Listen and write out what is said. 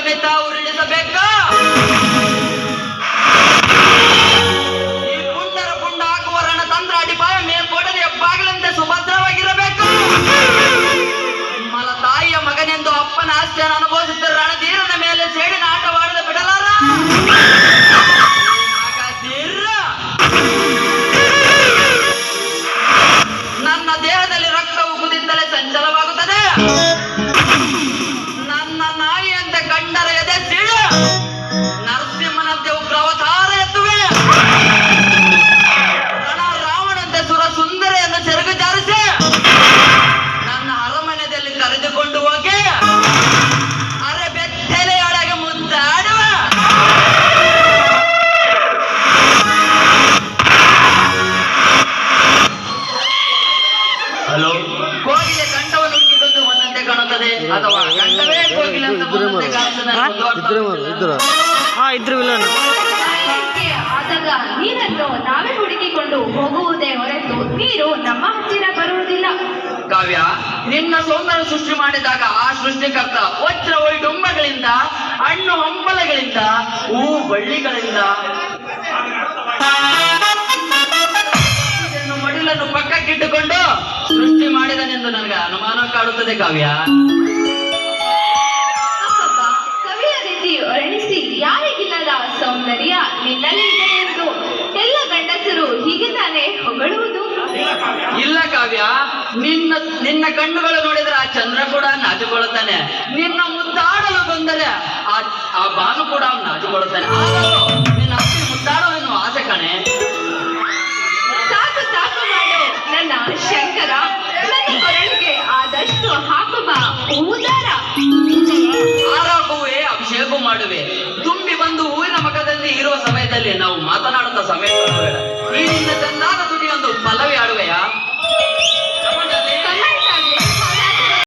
ಸಮೇತ ಉರುಳಿಸಬೇಕಾ ಈ ಪುಂಡರ ಪುಂಡ ಹಾಕುವ ರಣತಂತ್ರ ಅಡಿಪಾಯ ಮೇಲ್ಕೋಟೆಯ ಸುಭದ್ರವಾಗಿರಬೇಕು. ಮಲ ತಾಯಿಯ ಮಗನೆಂದು ಅಪ್ಪನ ಆಸ್ತಿಯನ್ನು ಅನುಭವಿಸುತ್ತಿರುವ ರಣಧೀರನ ಮೇಲೆ ಸೇಡಿನ ಕೋಗಿಲೆ ಕಂಠವನ್ನು ಹುಡುಕಿಕೊಂಡು ಒಂದಂತೆ ಕಾಣುತ್ತದೆ. ಅಥವಾ ಕಂಠವೇ ಕೋಗಿಲೆ ಅಂತ ಒಂದಂತೆ ಕಾಣುತ್ತದೆ. ಹಾ? ಇದ್ರು ವಿಲನ್. ಆದಾಗ ನೀರನ್ನು ನಾವೇ ಹುಡುಕಿಕೊಂಡು ಹೋಗುವುದೇ ಹೊರತು ನೀರು ನಮ್ಮ ಹತ್ತಿರ ಬರುವುದಿಲ್ಲ. ಕಾವ್ಯ ನಿನ್ನ ಸೌಂದರ್ಯ ಸೃಷ್ಟಿ ಮಾಡಿದಾಗ ಆ ಸೃಷ್ಟಿಕರ್ತ ವಜ್ರ ವೈಡುಂಬಗಳಿಂದ ಹಣ್ಣು ಹಂಬಲಗಳಿಂದ ಹೂ ಬಳ್ಳಿಗಳಿಂದ ಕಾಡುತ್ತದೆ ಕಾವ್ಯ. ಕವಿಯ ರೀತಿ ವರ್ಣಿಸಿ ಯಾರಿಗಿಲ್ಲದ ಸೌಂದರ್ಯ ನಿನ್ನಲ್ಲಿ ಇದೆ ಎಂದು. ಎಲ್ಲ ಗಂಡಸರು ಹೀಗೆ ತಾನೇ ಹೊಗಳುವುದು. ಇಲ್ಲ ಕಾವ್ಯ. ನಿನ್ನ ನಿನ್ನ ಕಣ್ಣುಗಳು ನೋಡಿದ್ರೆ ಆ ಚಂದ್ರ ಕೂಡ ನಾಚಿಕೊಳ್ಳುತ್ತಾನೆ ನಿನ್ನ ಮುದ್ದಾಡಲು ಬಂದರೆ ಆ ಆ ಬಾನು ಕೂಡ ನಾಚಿಕೊಳ್ಳುತ್ತಾನೆ ಮಾಡುವೆ. ತುಂಬಿ ಬಂದು ಹೂವಿನ ಮಠದಲ್ಲಿ ಇರುವ ಸಮಯದಲ್ಲಿ ನಾವು ಮಾತನಾಡುತ್ತ ಸಮಯ ಈ ನಿನ್ನ ಚಂದಾದ ತುಟಿಯೊಂದು ಪಲ್ಲವಿ ಆಡುವೆ